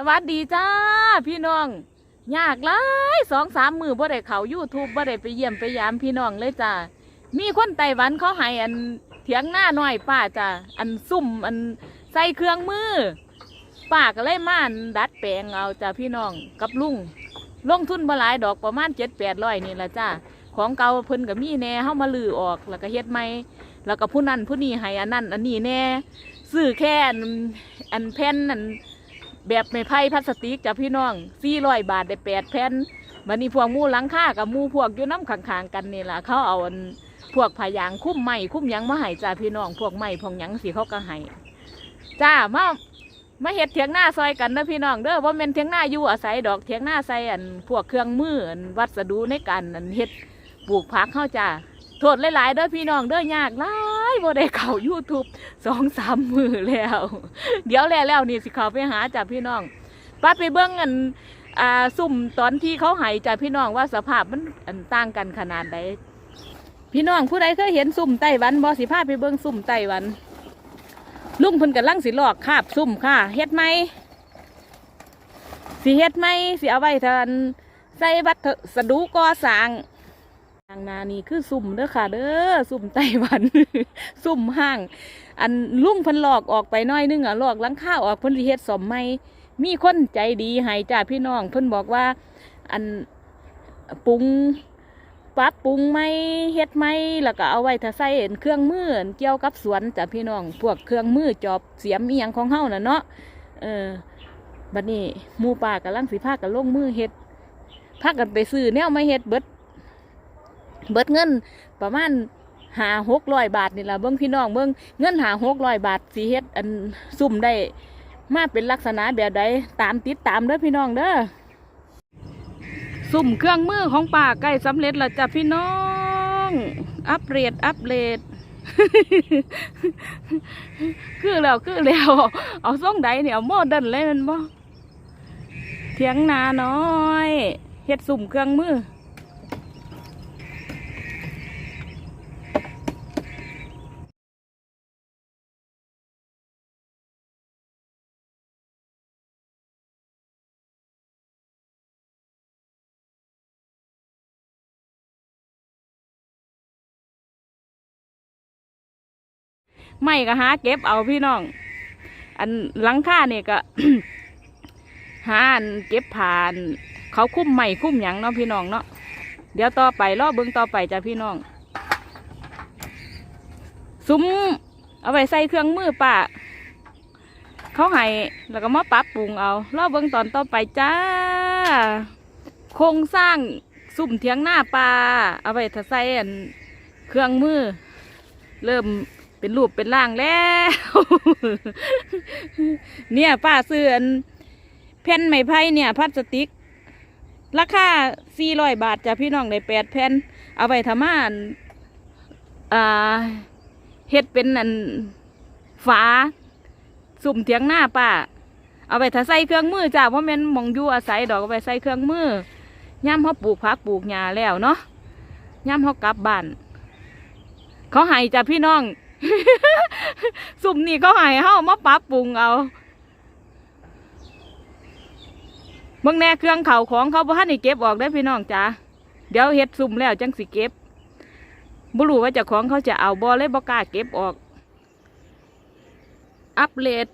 สวัสดีจ้า พี่น้องยากหลายสองสามมือบ่ได้เขายูทูบบ่ได้ไปเยี่ยมไปยามพี่น้องเลยจ้ามีคนไต้หวันเขาให้อันเถียงหน้าหน้อยป้าจ้าอันซุ่มอันใส่เครื่องมือป้าก็เลยมานดัดแปลงเอาจ้าพี่น้องกับลุงลงทุนบ่หลายดอกประมาณเจ็ดแปดร้อยนี่ละจ้าของเก่าเพิ่นก็มีแหน่เฮามาลือออกแล้วก็เฮ็ดใหม่แล้วก็ผู้นั้นผู้นี้ให้อันนั้นอันนี้แน่ซื้อแค่อันอันแผ่นอัน แบบไม้ไผ่พลาสติกจ้ะพี่น้องสี่ร้อยบาทได้แปดแผ่นมันนี่พวกมูหลังค่ากับมูพวกอยู่น้ำข้างๆกันนี่แหละเขาเอาพวกผายางคุ้มไม้คุ้มยังมาให้จ้าพี่น้องพวกไม้พวกยังสิเขาก็ให้จ้ามามาเฮ็ดเถียงหน้าซอยกันนะพี่น้องเด้อว่าแม่นเถียงหน้าอยู่อาศัยดอกเถียงหน้าใส่อันพวกเครื่องมืออันวัสดุในการอันเฮ็ดปลูกผักเข้าจ้าโทษหลายๆเด้อพี่น้องเด้อยากหลา บ่ได้เข้า YouTube สองสามมือแล้ว เดี๋ยวแล้วแล้วนี่สิเขาไปหาจากพี่น้องปัดไปเบิ้งอันอ่าซุ่มตอนที่เขาหายจากพี่น้องว่าสภาพมันอันต่างกันขนาดใดพี่น้องผู้ใดเคยเห็นซุ่มไต้หวันบอสิพาไปเบิ้งซุ่มไต้หวัน ลุงเพิ่นกันลังสิลอกคาบซุ่มค่ะเฮ็ดไหมสิเฮ็ดไหมสิเอาไว้ทานใส่วัสดุก่อสร้าง ทางนานี่คือซุ่มเด้อค่ะ เด้อซุ่มไต้หวันซุ่มห้าง อันลุ่งพิ่นหลอกออกไปน้อยนึงอะหลอกลังข้าวออกเพิ่นสิเฮ็ดสมใหม่มีคนใจดีให้จ้าพี่น้องเพิ่นบอกว่า อันปรุงปรับปรุงไม่เฮ็ดไม่แล้วก็เอาไว้ถ้าใส่อันเครื่องมือเกี่ยวกับสวนจ้าพี่น้อง พวกเครื่องมือจอบเสียมเอียงของเฮาน่ะเนาะเออบัดนี้หมู่ป่ากำลังสิพากันลงมือเฮ็ดพากันไปซื้อแนวมาเฮ็ดเบิด เบิดเงินประมาณหาหกร้อยบาทนี่ละเบิ้งพี่น้องเบิ้งเงินหาหกร้อยบาทสีเฮ็ดอันซุ่มได้ มาเป็นลักษณะแบบใดตามติดตามเด้อพี่น้องเด้อซุ่มเครื่องมือของป่าใกล้สำเร็จแล้วจ้ะพี่น้อง อัปเดตอัปเดตคือแล้วคือแล้ว เอาส่งใดเนี่ยเอาโมเดิร์นเลยมันบ่เถียงนาน้อยเฮ็ดซุ่มเครื่องมือ ไม่ก็หาเก็บเอาพี่น้อง อันหลังค่าเนี่ยก็ หาอันเก็บผ่าน เขาคุ้มใหม่คุ้มหยังเนาะพี่น้องเนาะเดี๋ยวต่อไปรอบเบิ้งต่อไปจ้ะพี่น้องซุ้มเอาไปใส่เครื่องมือป่าเขาให้แล้วก็มาปรับปรุงเอารอเบิ้งตอนต่อไปจ้า โครงสร้างซุ่มเทียงหน้าปลาเอาไปถ้าใส่เครื่องมือ เริ่ม เป็นรูปเป็นร่างแล้ว เนี่ยป้าซื้ออันแผ่นไม้ไผ่เนี่ยพลาสติก ราคาสี่ร้อยบาทจ้ะพี่น้องได้แปดแผ่นเอาไปทำมาอันอ่าเฮ็ดเป็นอันฝาสุ่มเถียงหน้าป้า เอาไปถ้าใส่เครื่องมือจ้าเพราะม่นมองยู่อาศัยดอกเอาไปใส่เครื่องมือย่ำเขาปลูกผักปลูกหญ้าแล้วเนาะย่ำเขากลับบ้าน เขาให้จ้ะพี่น้อง สุ่มนี่เขาให้เฮามาปรับปรุงเอาเบิ่งแน่เครื่องเขาของเขาบ่ทันได้เก็บออกได้พี่น้องจ้าเดี๋ยวเฮ็ดสุ่มแล้วจังสิเก็บบ่รู้ว่าเจ้าของเขาจะเอาบ่เลยบ่กล้าเก็บออก อัปเดต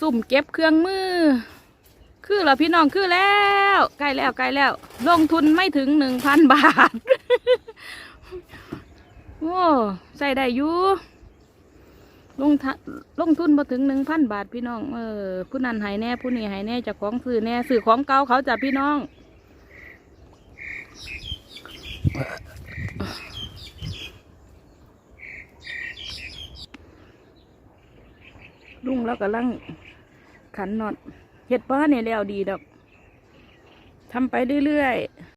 สุ่มเก็บเครื่องมือ คือเหรอพี่น้องคือแล้วใกล้แล้วใกล้แล้ว ลงทุนไม่ถึงหนึ่งพันบาท โอ้ใส่ได้อยู่ ลงทะลงทุนมาถึงหนึ่งพันบาทพี่น้อง เออ ผู้นั้นหายแน่ผู้นี้หายแน่จากของซื้อแน่ซื้อของเก่าเขาจ้ะพี่น้อง ลุงแล้วกำลังขันน็อตเห็ดป้าเนี่ยแล้วดีดอกทำไปเรื่อยๆ